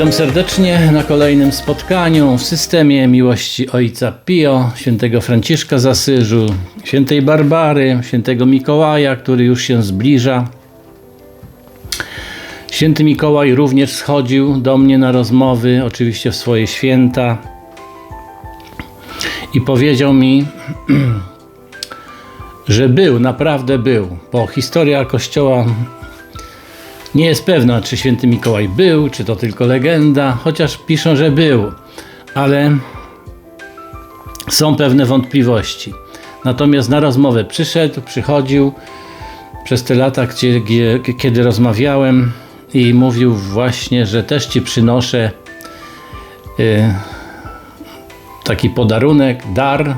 Witam serdecznie na kolejnym spotkaniu w systemie miłości Ojca Pio, świętego Franciszka z Asyżu, świętej Barbary, świętego Mikołaja, który już się zbliża. Święty Mikołaj również schodził do mnie na rozmowy, oczywiście w swoje święta i powiedział mi, że był, naprawdę był, bo historia Kościoła nie jest pewna, czy święty Mikołaj był, czy to tylko legenda, chociaż piszą, że był, ale są pewne wątpliwości. Natomiast na rozmowę przyszedł, przychodził przez te lata, gdzie, gdzie, kiedy rozmawiałem i mówił właśnie, że też ci przynoszę y, taki podarunek, dar,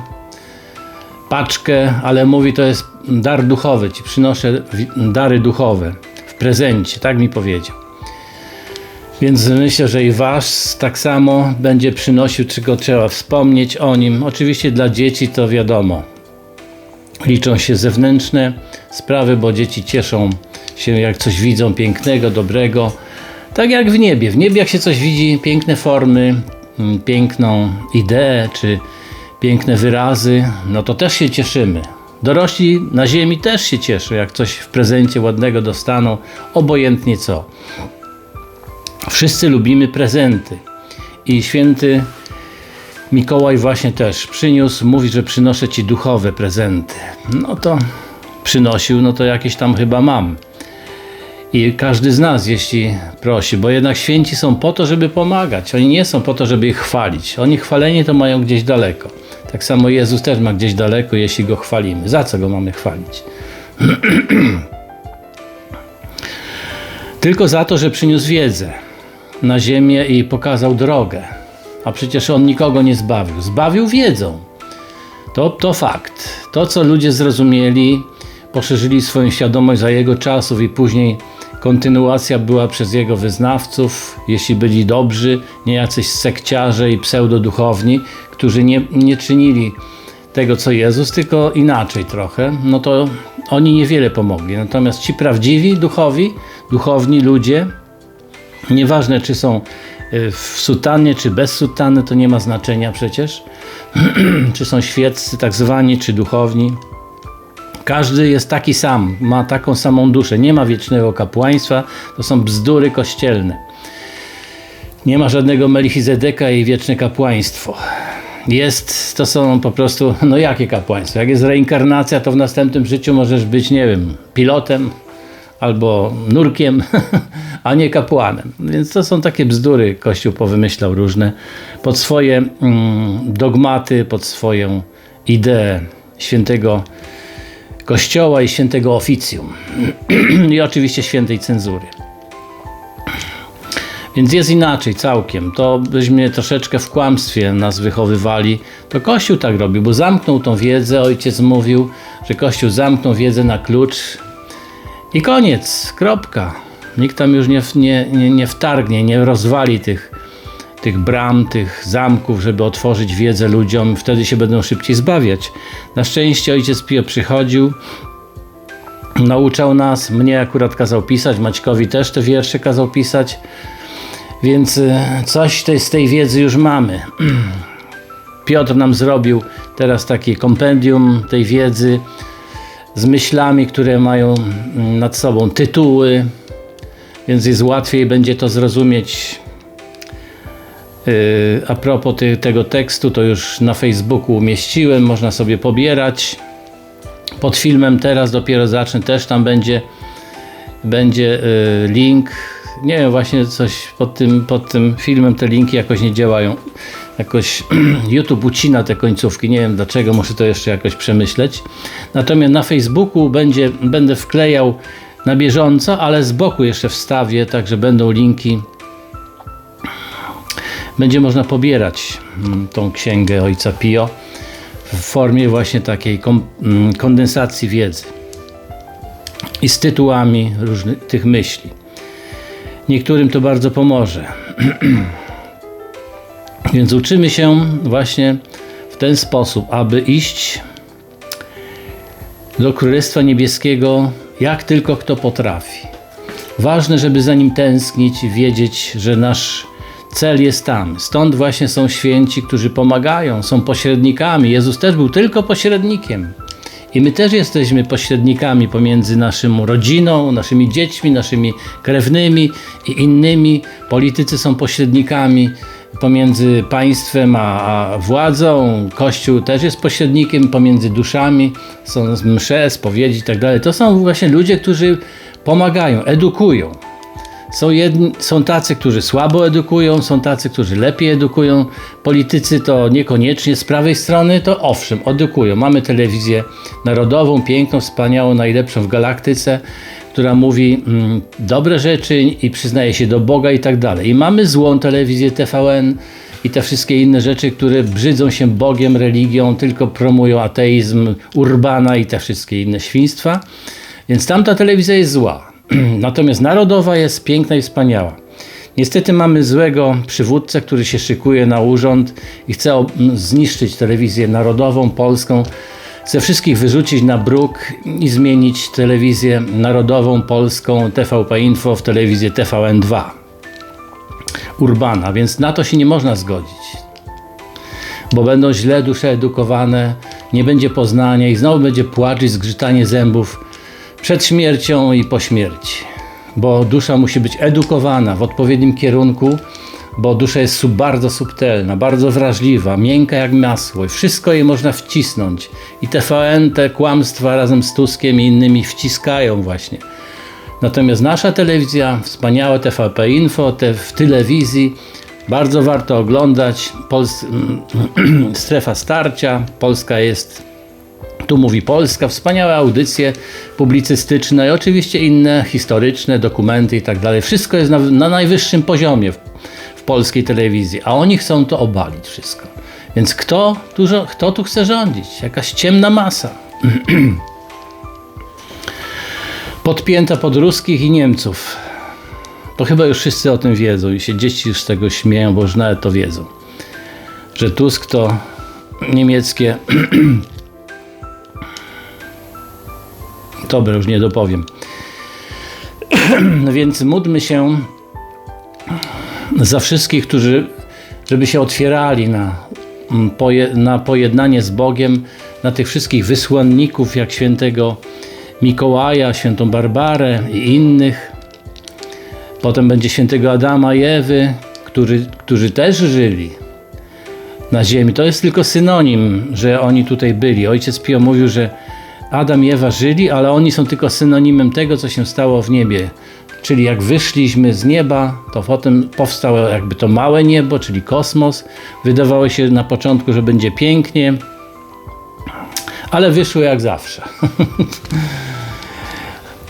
paczkę, ale mówi to jest dar duchowy, ci przynoszę dary duchowe prezencie, tak mi powiedział. Więc myślę, że i Was tak samo będzie przynosił, czego trzeba wspomnieć o nim. Oczywiście dla dzieci to wiadomo. Liczą się zewnętrzne sprawy, bo dzieci cieszą się, jak coś widzą pięknego, dobrego. Tak jak w niebie. W niebie, jak się coś widzi, piękne formy, mm, piękną ideę, czy piękne wyrazy, no to też się cieszymy. Dorośli na ziemi też się cieszą, jak coś w prezencie ładnego dostaną, obojętnie co. Wszyscy lubimy prezenty. I święty Mikołaj właśnie też przyniósł, mówi, że przynoszę ci duchowe prezenty. No to przynosił, no to jakieś tam chyba mam. I każdy z nas, jeśli prosi, bo jednak święci są po to, żeby pomagać. Oni nie są po to, żeby ich chwalić. Oni chwalenie to mają gdzieś daleko. Tak samo Jezus też ma gdzieś daleko, jeśli go chwalimy. Za co go mamy chwalić? Tylko za to, że przyniósł wiedzę na ziemię i pokazał drogę. A przecież on nikogo nie zbawił. Zbawił wiedzą. To, to fakt. To, co ludzie zrozumieli, poszerzyli swoją świadomość za jego czasów i później kontynuacja była przez jego wyznawców, jeśli byli dobrzy, nie jacyś sekciarze i pseudoduchowni, którzy nie, nie czynili tego, co Jezus, tylko inaczej trochę, no to oni niewiele pomogli. Natomiast ci prawdziwi, duchowi, duchowni ludzie, nieważne czy są y, w sutannie, czy bez sutanny, to nie ma znaczenia przecież, czy są świeccy tak zwani, czy duchowni, każdy jest taki sam, ma taką samą duszę. Nie ma wiecznego kapłaństwa, to są bzdury kościelne. Nie ma żadnego Melchizedeka i wieczne kapłaństwo. Jest, to są po prostu, no jakie kapłaństwo? Jak jest reinkarnacja, to w następnym życiu możesz być, nie wiem, pilotem albo nurkiem, a nie kapłanem. Więc to są takie bzdury, Kościół powymyślał różne, pod swoje mm, dogmaty, pod swoją ideę świętego Kościoła i świętego oficjum. I oczywiście świętej cenzury. Więc jest inaczej całkiem. To byśmy troszeczkę w kłamstwie nas wychowywali. To Kościół tak robi, bo zamknął tą wiedzę. Ojciec mówił, że Kościół zamknął wiedzę na klucz i koniec, kropka. Nikt tam już nie, nie, nie, nie wtargnie, nie rozwali tych, tych bram, tych zamków, żeby otworzyć wiedzę ludziom, wtedy się będą szybciej zbawiać. Na szczęście ojciec Pio przychodził, nauczał nas, mnie akurat kazał pisać, Maćkowi też te wiersze kazał pisać, więc y, coś tej, z tej wiedzy już mamy. Piotr nam zrobił teraz takie kompendium tej wiedzy z myślami, które mają mm, nad sobą tytuły, więc jest łatwiej będzie to zrozumieć A propos ty, tego tekstu, to już na Facebooku umieściłem, można sobie pobierać. Pod filmem teraz dopiero zacznę, też tam będzie, będzie yy, link. Nie wiem, właśnie coś pod tym, pod tym filmem te linki jakoś nie działają. Jakoś YouTube ucina te końcówki, nie wiem dlaczego, muszę to jeszcze jakoś przemyśleć. Natomiast na Facebooku będzie, będę wklejał na bieżąco, ale z boku jeszcze wstawię, także będą linki będzie można pobierać mm, tą księgę Ojca Pio w formie właśnie takiej mm, kondensacji wiedzy i z tytułami różnych tych myśli. Niektórym to bardzo pomoże. Więc uczymy się właśnie w ten sposób, aby iść do Królestwa Niebieskiego jak tylko kto potrafi. Ważne, żeby za nim tęsknić i wiedzieć, że nasz Cel jest tam. Stąd właśnie są święci, którzy pomagają, są pośrednikami. Jezus też był tylko pośrednikiem. I my też jesteśmy pośrednikami pomiędzy naszą rodziną, naszymi dziećmi, naszymi krewnymi i innymi. Politycy są pośrednikami pomiędzy państwem a, władzą. Kościół też jest pośrednikiem pomiędzy duszami. Są msze, spowiedzi i tak. To są właśnie ludzie, którzy pomagają, edukują. Są, jedni, są tacy, którzy słabo edukują, są tacy, którzy lepiej edukują. Politycy to niekoniecznie z prawej strony, to owszem, edukują. Mamy telewizję narodową, piękną, wspaniałą, najlepszą w galaktyce, która mówi mm, dobre rzeczy i przyznaje się do Boga i tak dalej. I mamy złą telewizję TVN i te wszystkie inne rzeczy, które brzydzą się Bogiem, religią, tylko promują ateizm, urbana i te wszystkie inne świństwa. Więc tamta telewizja jest zła. Natomiast narodowa jest piękna i wspaniała. Niestety mamy złego przywódcę, który się szykuje na urząd i chce zniszczyć telewizję narodową, polską. Chce wszystkich wyrzucić na bruk i zmienić telewizję narodową, polską, TVP Info w telewizję TVN2. Urbana, więc na to się nie można zgodzić. Bo będą źle dusze edukowane, nie będzie poznania i znowu będzie płacz i zgrzytanie zębów przed śmiercią i po śmierci. Bo dusza musi być edukowana w odpowiednim kierunku, bo dusza jest bardzo subtelna, bardzo wrażliwa, miękka jak masło i wszystko jej można wcisnąć. I TVN te kłamstwa razem z Tuskiem i innymi wciskają właśnie. Natomiast nasza telewizja, wspaniałe TVP Info, te w telewizji, bardzo warto oglądać. Pols strefa starcia, Polska jest tu mówi Polska, wspaniałe audycje publicystyczne i oczywiście inne historyczne, dokumenty i tak dalej. Wszystko jest na, na najwyższym poziomie w, w, polskiej telewizji, a oni chcą to obalić wszystko. Więc kto, dużo, kto tu chce rządzić? Jakaś ciemna masa. Podpięta pod ruskich i Niemców. To chyba już wszyscy o tym wiedzą i się dzieci już z tego śmieją, bo już nawet to wiedzą. Że Tusk to niemieckie Dobra, już nie dopowiem. Więc módlmy się za wszystkich, którzy, żeby się otwierali na, mm, na pojednanie z Bogiem, na tych wszystkich wysłanników, jak świętego Mikołaja, świętą Barbarę i innych. Potem będzie świętego Adama i Ewy, którzy, którzy też żyli na ziemi. To jest tylko synonim, że oni tutaj byli. Ojciec Pio mówił, że Adam i Ewa żyli, ale oni są tylko synonimem tego, co się stało w niebie. Czyli jak wyszliśmy z nieba, to potem powstało jakby to małe niebo, czyli kosmos. Wydawało się na początku, że będzie pięknie, ale wyszło jak zawsze.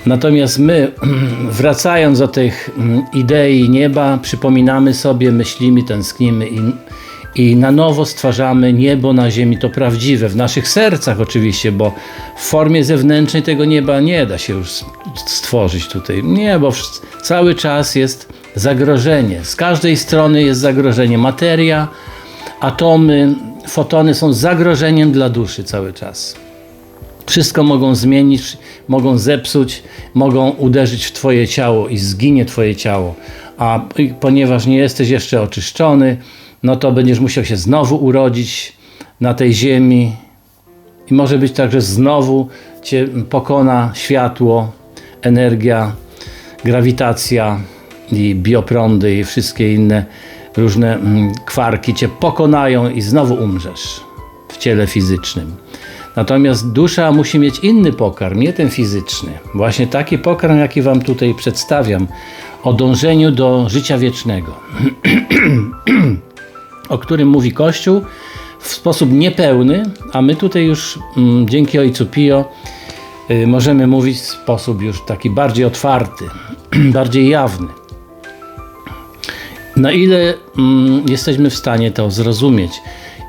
Natomiast my, wracając do tych mm, idei nieba, przypominamy sobie, myślimy, tęsknimy i i na nowo stwarzamy niebo na ziemi, to prawdziwe, w naszych sercach oczywiście, bo w formie zewnętrznej tego nieba nie da się już stworzyć tutaj. Nie, bo cały czas jest zagrożenie. Z każdej strony jest zagrożenie. Materia, atomy, fotony są zagrożeniem dla duszy cały czas. Wszystko mogą zmienić, mogą zepsuć, mogą uderzyć w Twoje ciało i zginie Twoje ciało. A ponieważ nie jesteś jeszcze oczyszczony, no to będziesz musiał się znowu urodzić na tej ziemi i może być tak, że znowu cię pokona światło, energia, grawitacja i bioprądy i wszystkie inne różne mm, kwarki cię pokonają i znowu umrzesz w ciele fizycznym. Natomiast dusza musi mieć inny pokarm, nie ten fizyczny. Właśnie taki pokarm, jaki Wam tutaj przedstawiam, o dążeniu do życia wiecznego. o którym mówi Kościół w sposób niepełny, a my tutaj już mm, dzięki Ojcu Pio y, możemy mówić w sposób już taki bardziej otwarty, bardziej jawny. Na ile mm, jesteśmy w stanie to zrozumieć?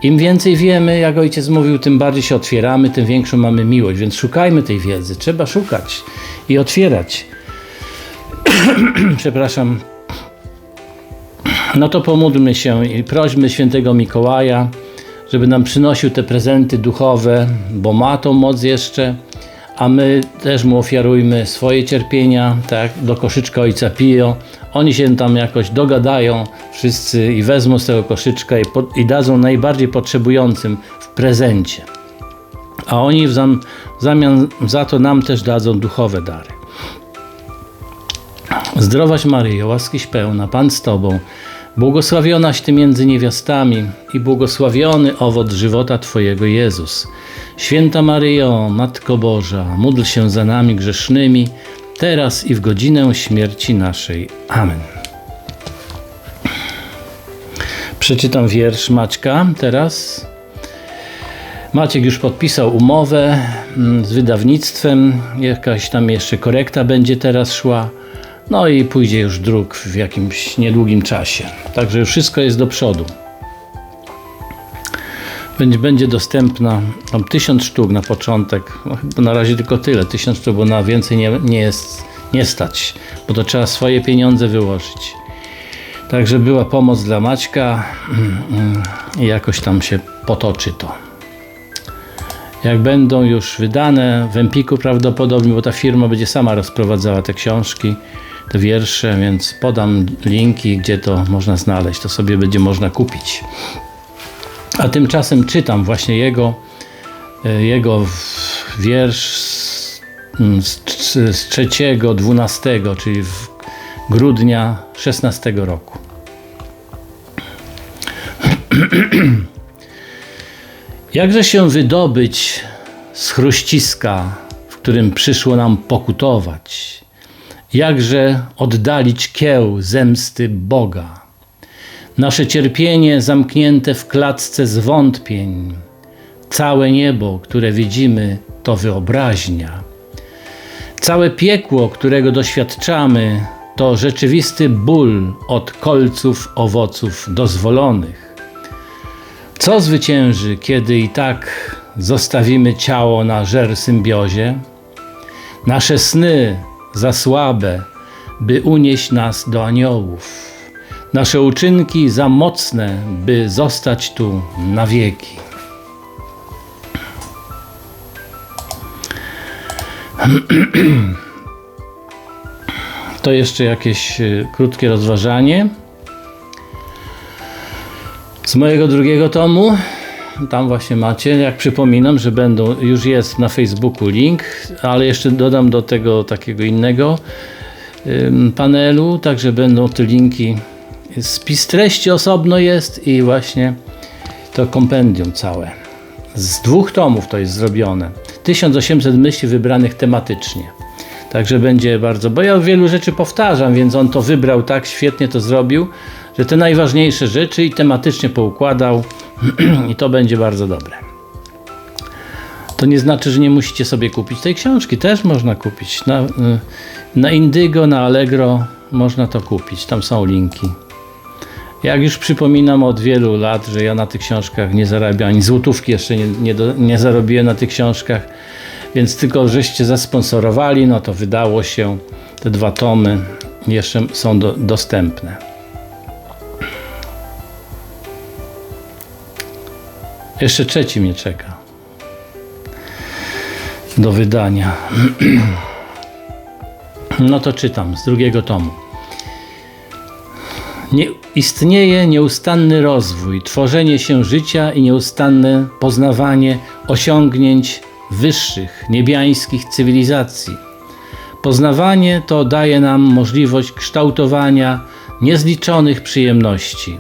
Im więcej wiemy, jak ojciec mówił, tym bardziej się otwieramy, tym większą mamy miłość, więc szukajmy tej wiedzy. Trzeba szukać i otwierać. Przepraszam, no to pomódlmy się i prośmy świętego Mikołaja, żeby nam przynosił te prezenty duchowe, bo ma tą moc jeszcze, a my też mu ofiarujmy swoje cierpienia, tak, do koszyczka ojca Pio. Oni się tam jakoś dogadają wszyscy i wezmą z tego koszyczka i, po, i dadzą najbardziej potrzebującym w prezencie. A oni w, zam, w zamian za to nam też dadzą duchowe dary. Zdrowaś Maryjo, łaskiś pełna, Pan z Tobą, błogosławionaś Ty między niewiastami i błogosławiony owoc żywota Twojego Jezus. Święta Maryjo, Matko Boża, módl się za nami grzesznymi, teraz i w godzinę śmierci naszej. Amen. Przeczytam wiersz Maćka teraz. Maciek już podpisał umowę mm, z wydawnictwem, jakaś tam jeszcze korekta będzie teraz szła. No i pójdzie już druk w jakimś niedługim czasie. Także wszystko jest do przodu. Będzie, będzie dostępna tam tysiąc sztuk na początek. No, na razie tylko tyle, tysiąc sztuk, bo na więcej nie, nie jest nie stać, bo to trzeba swoje pieniądze wyłożyć. Także była pomoc dla Maćka i jakoś tam się potoczy to. Jak będą już wydane w Empiku prawdopodobnie, bo ta firma będzie sama rozprowadzała te książki, wiersze, więc podam linki, gdzie to można znaleźć, to sobie będzie można kupić. A tymczasem czytam właśnie jego, e, jego wiersz z, z, z 3, 12, czyli w grudnia 16 roku. Jakże się wydobyć z chruściska, w którym przyszło nam pokutować? Jakże oddalić kieł zemsty Boga? Nasze cierpienie zamknięte w klatce zwątpień. Całe niebo, które widzimy, to wyobraźnia. Całe piekło, którego doświadczamy, to rzeczywisty ból od kolców owoców dozwolonych. Co zwycięży, kiedy i tak zostawimy ciało na żer symbiozie? Nasze sny za słabe, by unieść nas do aniołów. Nasze uczynki za mocne, by zostać tu na wieki. To jeszcze jakieś e, krótkie rozważanie z mojego drugiego tomu. Tam właśnie macie. Jak przypominam, że będą, już jest na Facebooku link, ale jeszcze dodam do tego takiego innego panelu, także będą te linki. Spis treści osobno jest i właśnie to kompendium całe. Z dwóch tomów to jest zrobione. 1800 myśli wybranych tematycznie. Także będzie bardzo, bo ja wielu rzeczy powtarzam, więc on to wybrał tak, świetnie to zrobił, że te najważniejsze rzeczy i tematycznie poukładał i to będzie bardzo dobre. To nie znaczy, że nie musicie sobie kupić tej książki, też można kupić. Na, y, na Indygo, na Allegro można to kupić, tam są linki. Jak już przypominam od wielu lat, że ja na tych książkach nie zarabiam, ani złotówki jeszcze nie, nie, do, nie zarobiłem na tych książkach, więc tylko żeście zasponsorowali, no to wydało się, te dwa tomy jeszcze są do, dostępne. Jeszcze trzeci mnie czeka do wydania. No to czytam z drugiego tomu. Nie, istnieje nieustanny rozwój, tworzenie się życia i nieustanne poznawanie osiągnięć wyższych, niebiańskich cywilizacji. Poznawanie to daje nam możliwość kształtowania niezliczonych przyjemności.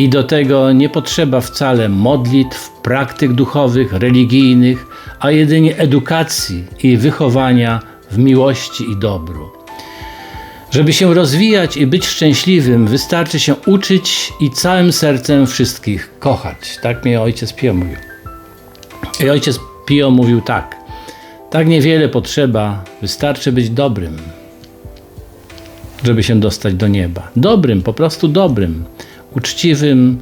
I do tego nie potrzeba wcale modlitw, praktyk duchowych, religijnych, a jedynie edukacji i wychowania w miłości i dobru. Żeby się rozwijać i być szczęśliwym, wystarczy się uczyć i całym sercem wszystkich kochać. Tak mnie ojciec Pio mówił. I ojciec Pio mówił tak. Tak niewiele potrzeba, wystarczy być dobrym, żeby się dostać do nieba. Dobrym, po prostu dobrym, uczciwym,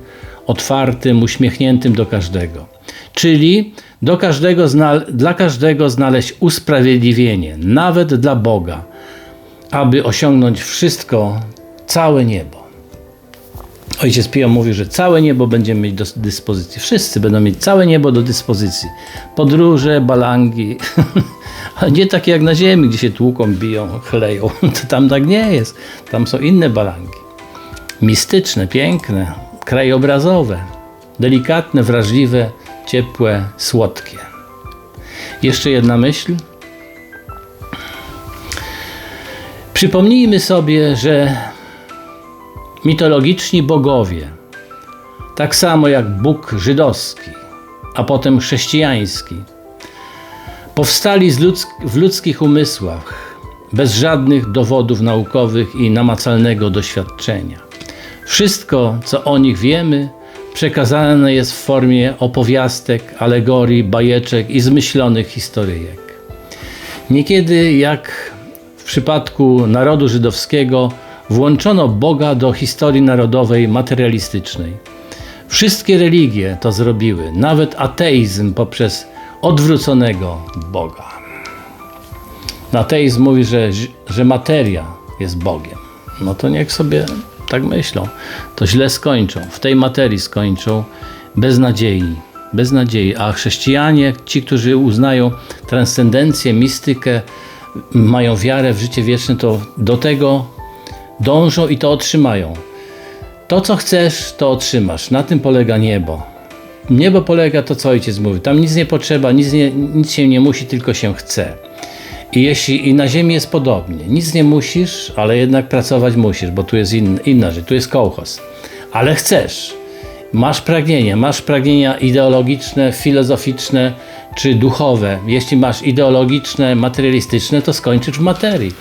otwartym, uśmiechniętym do każdego. Czyli do każdego dla każdego znaleźć usprawiedliwienie, nawet dla Boga, aby osiągnąć wszystko, całe niebo. Ojciec Pio mówi, że całe niebo będziemy mieć do dyspozycji. Wszyscy będą mieć całe niebo do dyspozycji. Podróże, balangi. Ale nie takie jak na ziemi, gdzie się tłuką, biją, chleją. To tam tak nie jest. Tam są inne balangi. Mistyczne, piękne, krajobrazowe, delikatne, wrażliwe, ciepłe, słodkie. Jeszcze jedna myśl. Przypomnijmy sobie, że mitologiczni bogowie, tak samo jak Bóg żydowski, a potem chrześcijański, powstali ludzk w ludzkich umysłach bez żadnych dowodów naukowych i namacalnego doświadczenia. Wszystko, co o nich wiemy, przekazane jest w formie opowiastek, alegorii, bajeczek i zmyślonych historyjek. Niekiedy, jak w przypadku narodu żydowskiego, włączono Boga do historii narodowej materialistycznej. Wszystkie religie to zrobiły, nawet ateizm poprzez odwróconego Boga. Ateizm mówi, że, że materia jest Bogiem. No to niech sobie tak myślą. To źle skończą. W tej materii skończą bez nadziei. Bez nadziei. A chrześcijanie, ci, którzy uznają transcendencję, mistykę, mają wiarę w życie wieczne, to do tego dążą i to otrzymają. To, co chcesz, to otrzymasz. Na tym polega niebo. Niebo polega to, co ojciec mówi. Tam nic nie potrzeba, nic, nie, nic się nie musi, tylko się chce. I jeśli i na ziemi jest podobnie, nic nie musisz, ale jednak pracować musisz, bo tu jest in, inna rzecz, tu jest kołchos. Ale chcesz, masz pragnienie, masz pragnienia ideologiczne, filozoficzne czy duchowe. Jeśli masz ideologiczne, materialistyczne, to skończysz w materii.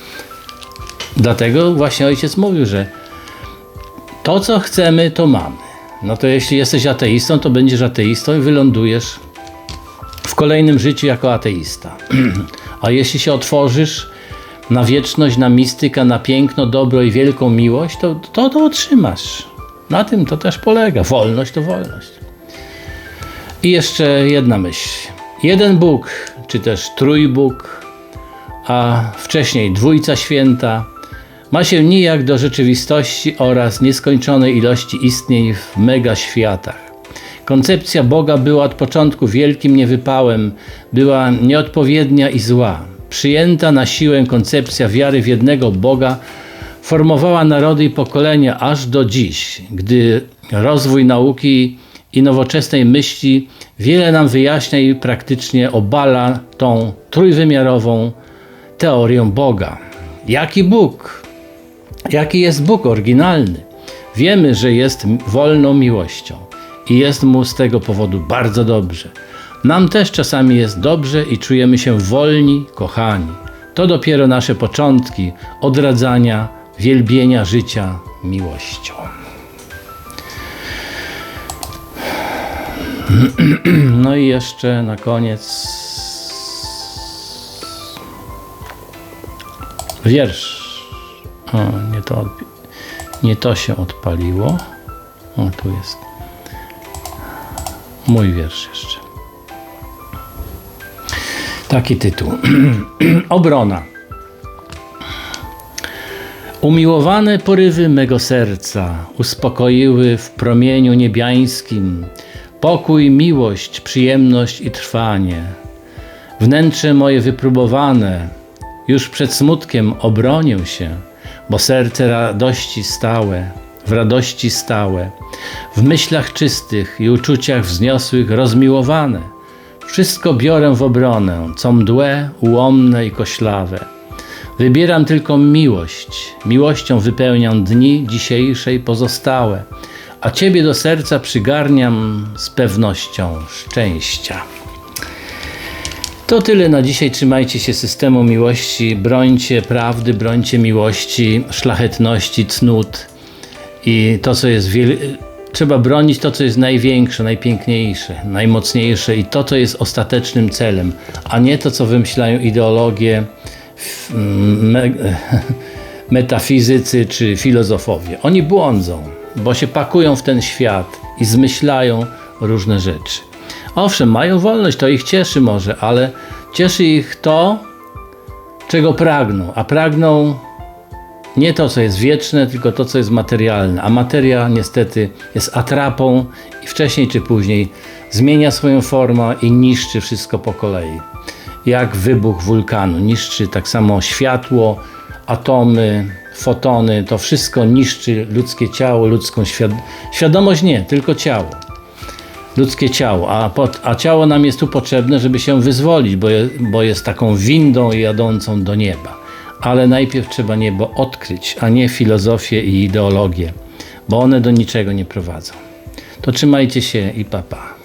Dlatego właśnie ojciec mówił, że to, co chcemy, to mamy. No to jeśli jesteś ateistą, to będziesz ateistą i wylądujesz w kolejnym życiu jako ateista. A jeśli się otworzysz na wieczność, na mistykę, na piękno, dobro i wielką miłość, to to, to otrzymasz. Na tym to też polega. Wolność to wolność. I jeszcze jedna myśl. Jeden Bóg, czy też trójbóg, a wcześniej dwójca święta, ma się nijak do rzeczywistości oraz nieskończonej ilości istnień w mega światach. Koncepcja Boga była od początku wielkim niewypałem, była nieodpowiednia i zła. Przyjęta na siłę koncepcja wiary w jednego Boga formowała narody i pokolenia aż do dziś, gdy rozwój nauki i nowoczesnej myśli wiele nam wyjaśnia i praktycznie obala tą trójwymiarową teorię Boga. Jaki Bóg? Jaki jest Bóg oryginalny? Wiemy, że jest wolną miłością i jest mu z tego powodu bardzo dobrze. Nam też czasami jest dobrze i czujemy się wolni, kochani. To dopiero nasze początki odradzania, wielbienia życia miłością. No i jeszcze na koniec wiersz. O, nie to, nie to się odpaliło. O, tu jest. Mój wiersz jeszcze. Taki tytuł. Obrona. Umiłowane porywy mego serca uspokoiły w promieniu niebiańskim pokój, miłość, przyjemność i trwanie. Wnętrze moje wypróbowane, już przed smutkiem obronię się, bo serce radości stałe, w radości stałe, w myślach czystych i uczuciach wzniosłych rozmiłowane. Wszystko biorę w obronę, co mdłe, ułomne i koślawe. Wybieram tylko miłość, miłością wypełniam dni dzisiejsze i pozostałe, a Ciebie do serca przygarniam z pewnością szczęścia. To tyle na dzisiaj. Trzymajcie się systemu miłości, brońcie prawdy, brońcie miłości, szlachetności, cnót i to, co jest wiel... Trzeba bronić to, co jest największe, najpiękniejsze, najmocniejsze i to, co jest ostatecznym celem, a nie to, co wymyślają ideologie, me... metafizycy czy filozofowie. Oni błądzą, bo się pakują w ten świat i zmyślają różne rzeczy. Owszem, mają wolność, to ich cieszy może, ale cieszy ich to, czego pragną, a pragną Nie to, co jest wieczne, tylko to, co jest materialne. A materia niestety jest atrapą i wcześniej czy później zmienia swoją formę i niszczy wszystko po kolei. Jak wybuch wulkanu niszczy tak samo światło, atomy, fotony, to wszystko niszczy ludzkie ciało, ludzką świad- świadomość nie, tylko ciało ludzkie ciało, a, pod, a ciało nam jest tu potrzebne, żeby się wyzwolić, bo, je, bo jest taką windą jadącą do nieba. Ale najpierw trzeba niebo odkryć, a nie filozofię i ideologię, bo one do niczego nie prowadzą. To trzymajcie się i papa. Pa.